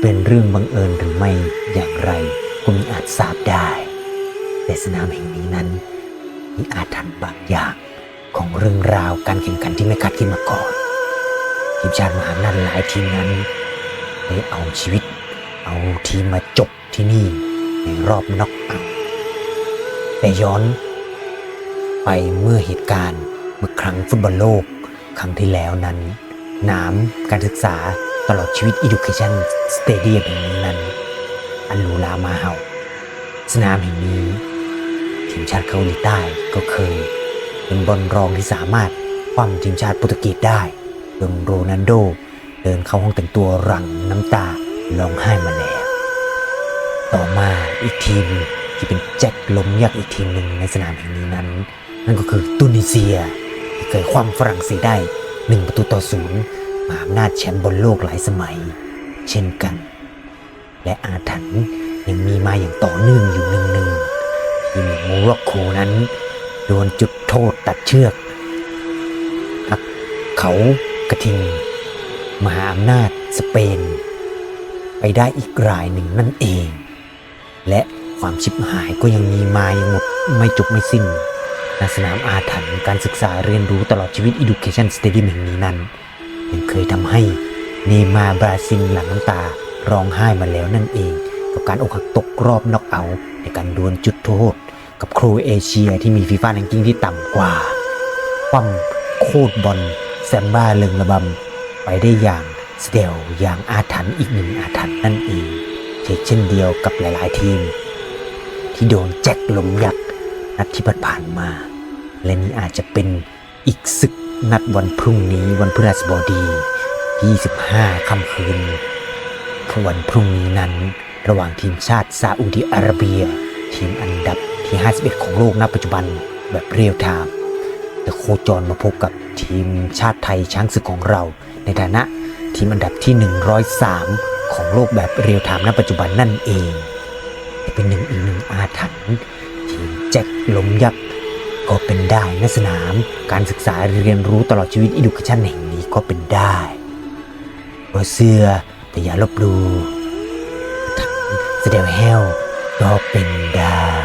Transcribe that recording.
เป็นเรื่องบังเอิญหรือไม่อย่างไรก็มีอาจทราบได้ แต่สนามแห่งนี้นั้น มีอาถรรพ์บางอย่างของเรื่องราวการแข่งขันที่ไม่คาดคิดมาก่อนทีมชาติมหาอำนาจหลายทีมนั้นได้เอาชีวิต เอาทีมมาจบที่นี่ในรอบน็อกเอาท์แต่ย้อนไปเมื่อเหตุการณ์เมื่อครั้งฟุตบอลโลก ครั้งที่แล้วนั้นหนามการศึกษา ตลอดชีวิต Education Stadium แห่งนี้นั้น อันหรูหรามาเห่า สนามแห่งนี้ ทีมชาติเกาหลีใต้ก็เคย เป็นบอลรองที่สามารถคว่ำทีมชาติโปรตุเกสได้จนโรนัลโด เดินเข้าห้องแต่งตัวหลังน้ำตาร้องไห้มาแล้ว ต่อมาอีกทีมที่เป็นแจ็คล้มยักษ์อีกทีมหนึ่งในสนามแห่งนี้นั้น นั่นก็คือตุนิเซีย ที่เคยคว่ำฝรั่งเศสได้หนึ่งประตูต่อศูนย์ มหาอำนาจแชมป์บอลโลกหลายสมัย เช่นกัน และอาถรรพ์ยังมีมาอย่างต่อเนื่องอยู่หนึ่งหนึ่งทีมโมร็อกโกนั้น โดนจุดโทษตัดเชือกเขากระทิง มหาอำนาจสเปน ไปได้อีกรายหนึ่งนั่นเอง และความชิบหายก็ยังมีมาอยังหมดไม่จบไม่สิ้นณสนามอาถรรพ์การศึกษาเรียนรู้ตลอดชีวิต Education Stadium แห่งนี้นั้น ยังเคยทำให้เนมาบราซิลหลังน้ำตาร้องไห้มาแล้วนั่นเอง กับการอกหักตกรอบน็อกเอาท์ในการดวลจุดโทษ กับโครเอเชียที่มีฟีฟ่าแรงกิ้งที่ต่ำกว่าคว่ำโคตรบอลแซมบ้าเลิงระบำ ไปได้อย่างสเดลอย่างอาถรรพ์อีกหนึ่งอาถรรพ์นั่นเองเช่นเดียวกับหลาย ๆ ทีม ที่โดนแจ็คลมยักษ์นัดที่ผ่านมา และนี่อาจจะเป็นอีกศึก นัดวันพรุ่งนี้วันพฤหัสบดี 25 ค่ำคืนวันพรุ่งนี้นั้น ระหว่างทีมชาติซาอุดิอาระเบีย ทีมอันดับที่ 51 ของโลกณปัจจุบันแบบเรียลไทม์จะโคจรมาพบกับทีมชาติไทยช้างศึกของเรา ในฐานะทีมอันดับที่ 103 ของโลกแบบเรียลไทม์ณปัจจุบันนั่นเองแต่เป็นหนึ่งอีกหนึ่งอาถรรพ์ทีมแจ็คล้มยักษ์ ก็เป็นได้นะสนาม การศึกษาเรียนรู้ตลอดชีวิตอิดูคชันแห่งนี้ก็เป็นได้บ่เสื้อแต่อย่าลบลู่ทั้งแสดงแห้วก็เป็นได้